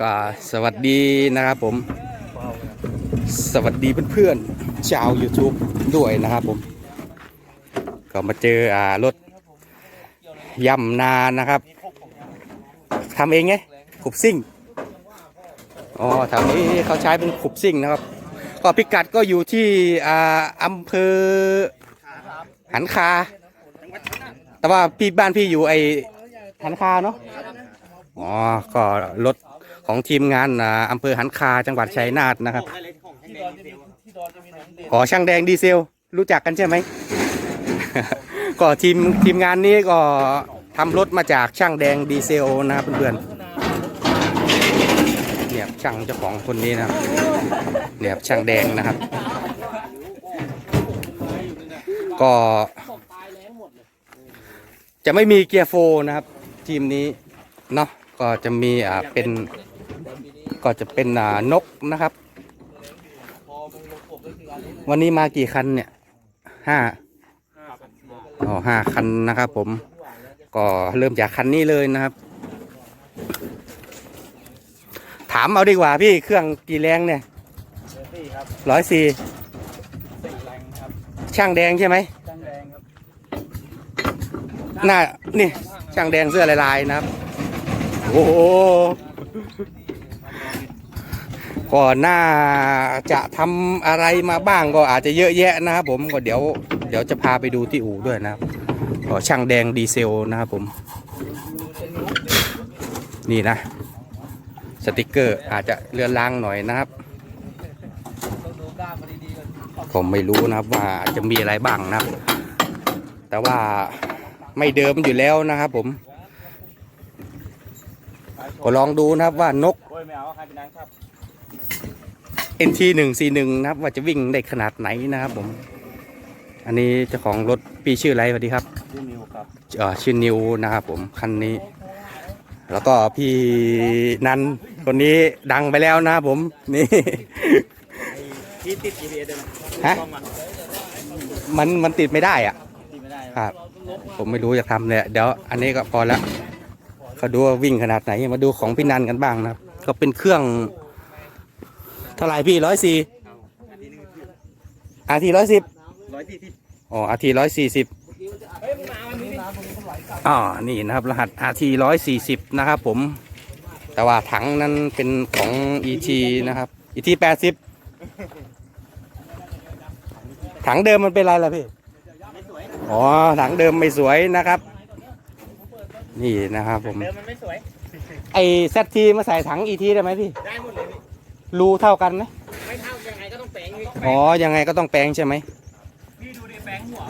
ก็สวัสดีนะครับผม สวัสดีเพื่อนๆชาว YouTube ด้วยนะครับผม ก็มาเจออ่ารถย่ำนานะครับทำเองไงขุบซิ่งอ๋อแถวนี้เขาใช้เป็นขุบซิ่งนะครับ ก็พิกัดก็อยู่ที่อ่าอำเภอหันคา แต่ว่าพี่บ้านพี่อยู่ไอหันคาเนาะอ๋อ ก็รถ ของทีมงานอ่าอำเภอหันคาจังหวัดชัยนาทนะครับขอช่างแดงดีเซล รู้จักกันใช่ไหม ก็ทีมทีมงานนี้ก็ทำรถมาจากช่างแดงดีเซลนะครับเพื่อนๆเนี่ยช่างเจ้าของคนนี้นะครับเนี่ยช่างแดงนะครับ ก็จะไม่มีเกียร์โฟร์นะครับ ทีมนี้เนาะก็จะมีอ่าเป็น ก็จะเป็นอ่านกนะครับ วันนี้มากี่คันเนี่ยห้าอ๋อห้าคันนะครับผม ก็เริ่มจากคันนี้เลยนะครับ ถามเอาดีกว่าพี่เครื่องกี่แรงเนี่ยร้อยสี่ช่างแดงใช่ไหมหน้านี่ช่างแดงเสื้อลายๆนะครับ โอ้โห ก็น่าจะทำอะไรมาบ้างก็อาจจะเยอะแยะนะครับผมก็เดี๋ยวเดี๋ยวจะพาไปดูที่อู่ด้วยนะครับก็ช่างแดงดีเซลนะครับผม นี่นะ สติกเกอร์อาจจะเลือนลางหน่อยนะครับผมไม่รู้นะครับว่าจะมีอะไรบ้างนะครับ แต่ว่าไม่เดิมอยู่แล้วนะครับผมก็ลองดูนะครับว่านก NT 1 4 1นะครับ ว่าจะวิ่งได้ขนาดไหนนะครับผม อันนี้เจ้าของรถปีชื่ออะไรสวัสดีครับชื่อนิวครับเอ่อชื่อนิวนะครับผมคันนี้ แล้วก็พี่นันคนนี้ดังไปแล้วนะครับผมนี่ ที่ติด GPS ได้ไหมฮะกล้องมันมันมันติดไม่ได้อะติดไม่ได้ครับ ผมไม่รู้จะทำเนี่ยเดี๋ยวอันนี้ก็พอแล้วเขาดูว่าวิ่งขนาดไหนมาดูของพี่นันกันบ้างนะครับ ก็เป็นเครื่อง เท่าไหร่พี่ร้อยสี่อาทีร้อยสิบร้อยสี่สิบอ๋ออาทีร้อยสี่สิบอ๋อนี่นะครับ รหัสอาทีร้อยสี่สิบนะครับผม แต่ว่าถังนั้นเป็นของ ET นะครับ ET แปดสิบถังเดิมมันเป็นไรล่ะพี่อ๋อถังเดิมไม่สวยนะครับ นี่นะครับผมเดิมมันไม่สวยไอเซทีมาใส่ถัง ET ได้ไหมพี่ได้หมดเลยพี่ รูเท่ากันไหมไม่เท่ายังไงก็ต้องแปลงพี่อ๋อ ยังไงก็ต้องแปลงใช่ไหมพี่ดูดิแปลงหัว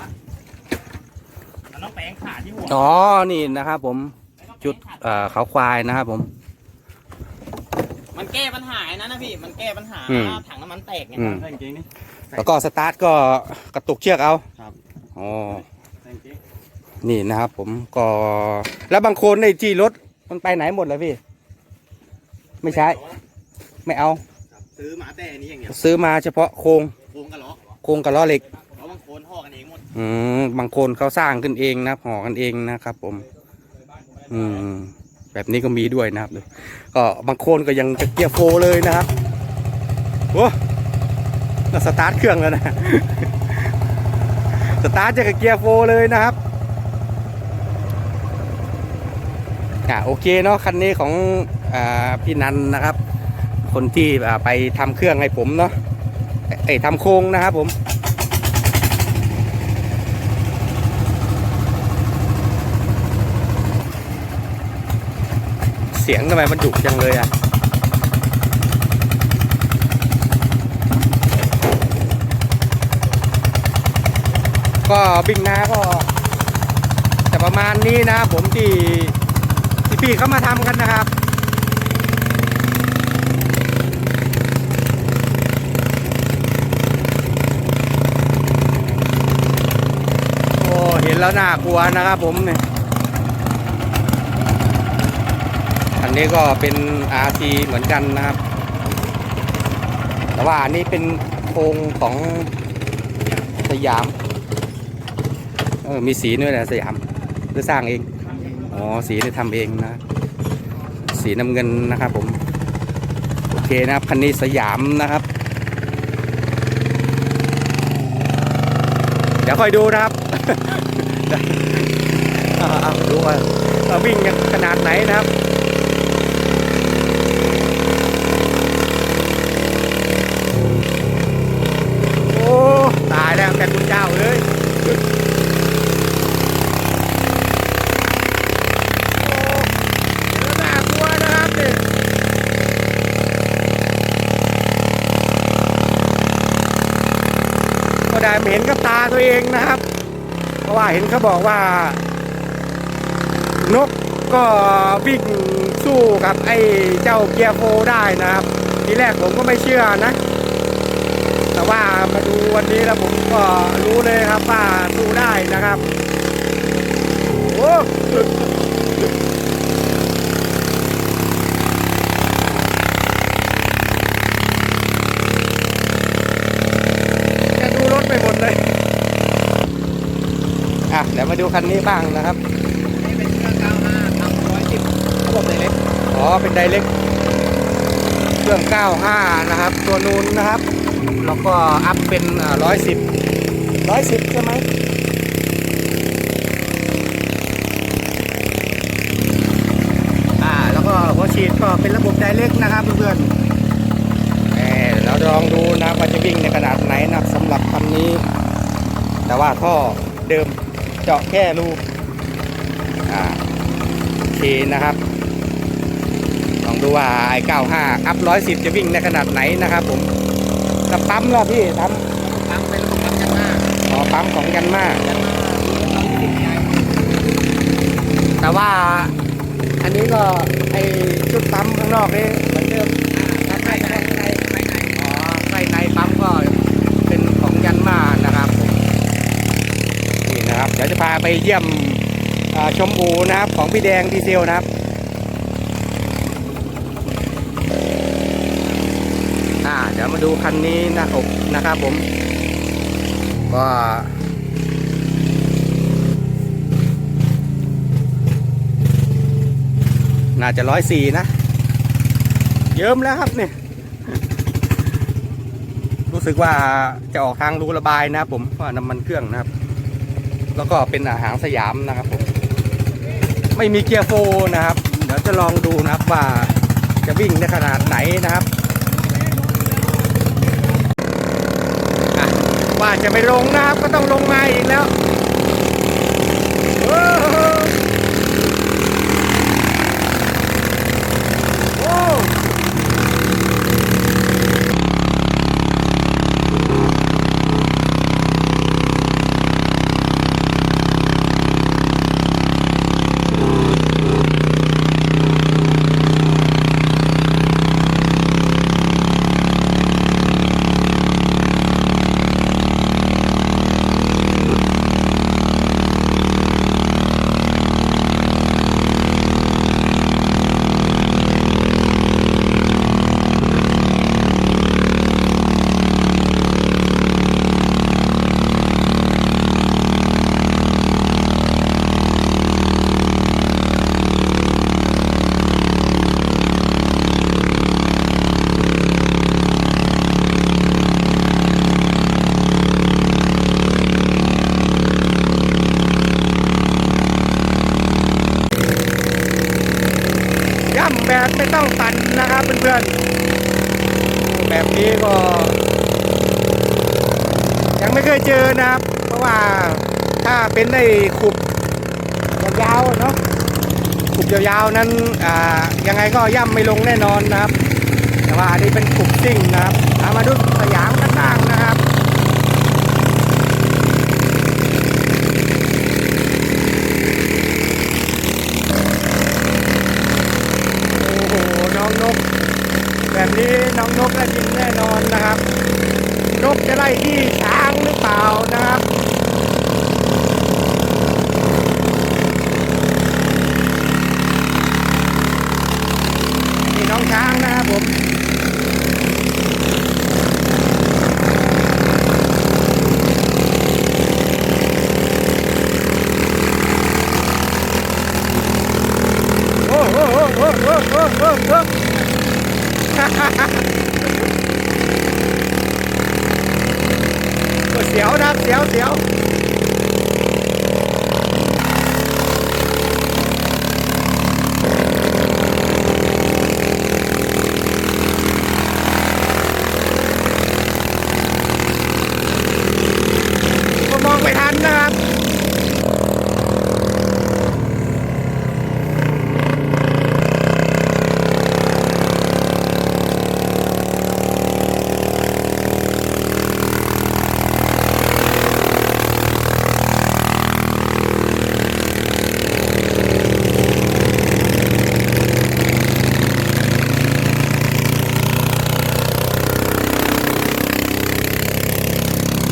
มันต้องแปลงขาที่หัวอ๋อ นี่นะครับผม จุดเอ่อเขาควายนะครับผม มันแก้ปัญหาไอ้นั้นนะพี่ มันแก้ปัญหาอืม ถังน้ำมันแตกไงอืมจริงนี่แล้วก็สตาร์ทก็กระตุกเชือกเอาครับอ๋อจริงนี่นะครับผมก็ แล้วบางคนในที่รถมันไปไหนหมดเลยพี่ ไม่ใช้ ไม่เอา ซื้อหมาแต่อันนี้อย่างเดียวซื้อมาเฉพาะโครงโค้งกับล้อโครงกับล้อเหล็กเพราะบางคนห่อกันเองหมดอืมบางคนเขาสร้างขึ้นเองนะครับห่อกันเองนะครับ ผม อืมแบบนี้ก็มีด้วยนะครับก็บางคนก็ยังจะเกียร์โฟร์เลยนะครับโอ้น่าสตาร์ทเครื่องแล้วนะสตาร์ทจะกับเกียร์โฟร์เลยนะครับอ่าโอเคเนาะคันนี้ของอ่าพี่นันนะครับ คนที่ไปทำเครื่องให้ผมเนาะเอ้ทำโครงนะครับผม เสียงทำไมมันดุจังเลยอะก็บิ๊กนาก็จะประมาณนี้นะครับผมที่ที่พี่เขามาทำกันนะครับ โอ้เห็น แล้วน่ากลัวนะครับผมเนี่ยอันนี้ก็เป็น RT เหมือนกันนะครับ แต่ว่าอันนี้เป็นโครงของสยาม เออ มีสีด้วยนะสยามหรือสร้างเอง อ๋อ สีได้ทำเองนะ สีน้ำเงินนะครับผม โอเคนะครับ คันนี้สยามนะครับ เดี๋ยวค่อยดูนะครับ เอาเอาดูว่าว่าวิ่งขนาดไหนนะครับโอ้ตายแล้วแต่คุณเจ้าเลยโอ้เดี๋ยวน่ากลัวนะครับนี่ก็ได้เห็นกับตาตัวเองนะครับ ราะว่าเห็นเขาบอกว่า นกก็วิ่งสู้กับไอ้เจ้าเกียร์โฟได้นะครับ ทีแรกผมก็ไม่เชื่อนะ แต่ว่ามาดูวันนี้แล้วผมก็รู้เลยครับว่าสู้ได้นะครับ โอ้ มาดูคันนี้บ้างนะครับนี่เป็นเครื่อง95ทำ110ระบบไดเล็กอ๋อเป็นไดเล็กเครื่อง 95 นะครับ ตัวนูนนะครับ แล้วก็อัพเป็นร้อยสิบร้อยสิบใช่ไหมอ่าแล้วก็หัวฉีดก็เป็นระบบไดเล็กนะครับเพื่อนๆแหมเราลองดูนะครับว่าจะวิ่งในขนาดไหนนะครับสำหรับคันนี้ แต่ว่าท่อเดิม เจาะแค่รูอ่าโอเคนะครับลองดูว่าไอ้95 อัพ 110 จะวิ่งในขนาดไหนนะครับผมกับปั๊มเหรอพี่ปั๊มปั๊มเป็นระบบปั๊มยันหน้าอ๋อปั๊มของยันมายันหน้าปั๊มที่ติดใหญ่แต่ว่าอันนี้ก็ไอ้ชุดปั๊มข้างนอกนี่เหมือนเดิม อ่าใช่ใช่ใช่ใช่ใช่ อ๋อใส่ในปั๊มก็เป็นของยันมานะครับผมนี่นะครับเดี๋ยวจะพา ไปเยี่ยมอ่าชมอูนะครับของพี่แดงดีเซลนะครับอ่าเดี๋ยวมาดูคันนี้นะครับนะครับผม ก็น่าจะร้อยสี่นะ เยิ้มแล้วครับเนี่ย รู้สึกว่าจะออกทางรูระบายนะครับผมว่าน้ำมันเครื่องนะครับ แล้วก็เป็นอาหารสยามนะครับผมไม่มีเกียร์โฟนะครับ เดี๋ยวจะลองดูนะครับว่าจะวิ่งได้ขนาดไหนนะครับว่าจะไม่ลงนะครับก็ต้องลงมาอีกแล้ว ย่ำแบบไม่ต้องตันนะครับเพื่อนๆ แบบนี้ก็ ยังไม่เคยเจอนะครับ เพราะว่าถ้าเป็นในขุบยาวๆเนาะขุบยาวๆนั้นอ่ายังไงก็ย่ำไม่ลงแน่นอนนะครับ แต่ว่าอันนี้เป็นขุบซิ่งนะครับามาดูสยามข้างล่างนะครับ โอ้โห น้องนก แบบนี้น้องนกได้ยินแน่นอนนะครับ นกจะไล่ ที่ช้างหรือเปล่านะครับนี่น้องช้างนะครับผมโอ้โหโอ้โหโอ้โหโอ้โหโอ้โห เสียวนะเสียวเสียวก็มองไม่ทันนะครับ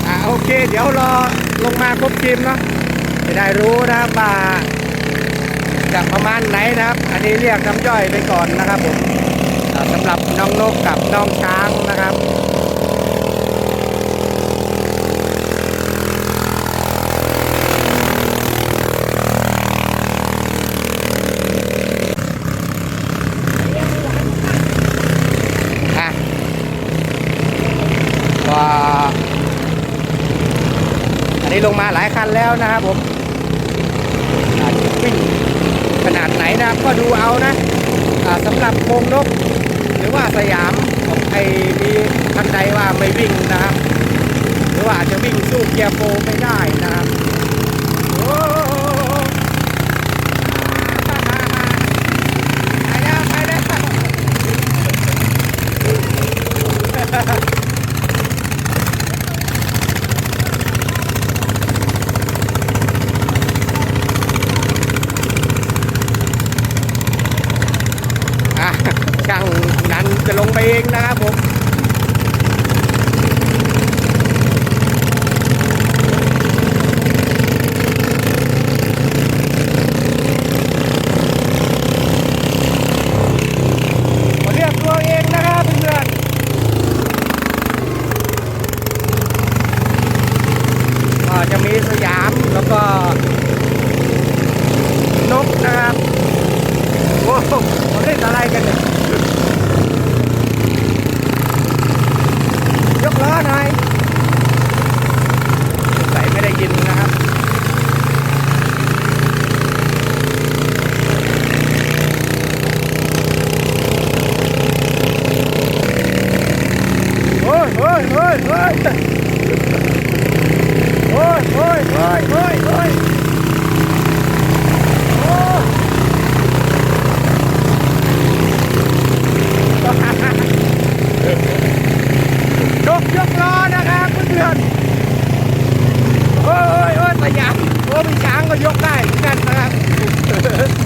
อ่าโอ เดี๋ยวรอลงมาครบทีมเนาะจะได้รู้นะว่าจะประมาณไหนนะครับ อันนี้เรียกน้ำย่อยไปก่อนนะครับผมสำหรับน้องนกกับน้องช้างนะครับ อะก็อันนี้ ลงมาหลายคันแล้วนะครับผมวิ่งขนาดไหนนะครับก็ดูเอานะอ่าสำหรับโคงนก หรือว่าสยามของไอมีคันใดว่าไม่วิ่งนะครับ หรือว่าจะวิ่งสู้เกียร์โฟไม่ได้นะครับ กันนะครับ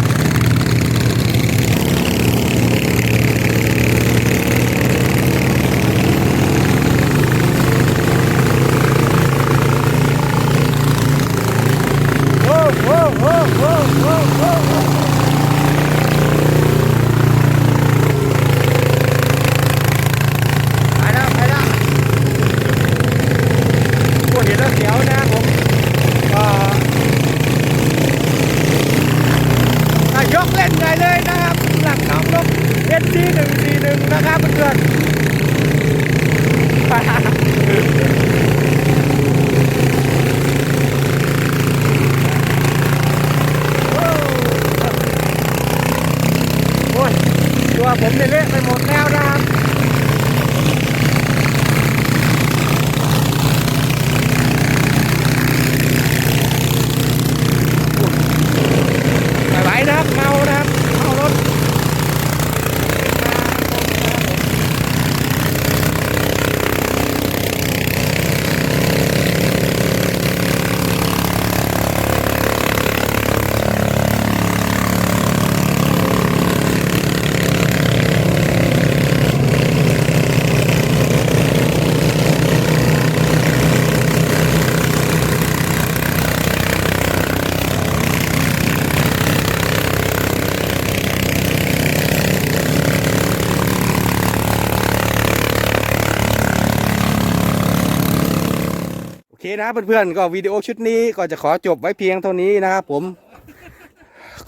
นะเพื่อนๆก็วิดีโอชุดนี้ก็จะขอจบไว้เพียงเท่านี้นะครับผม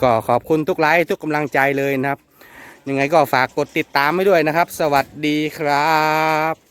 ก็ขอบคุณทุกไลค์ทุกกำลังใจเลยนะครับ ยังไงก็ฝากกดติดตามไว้ด้วยนะครับ สวัสดีครับ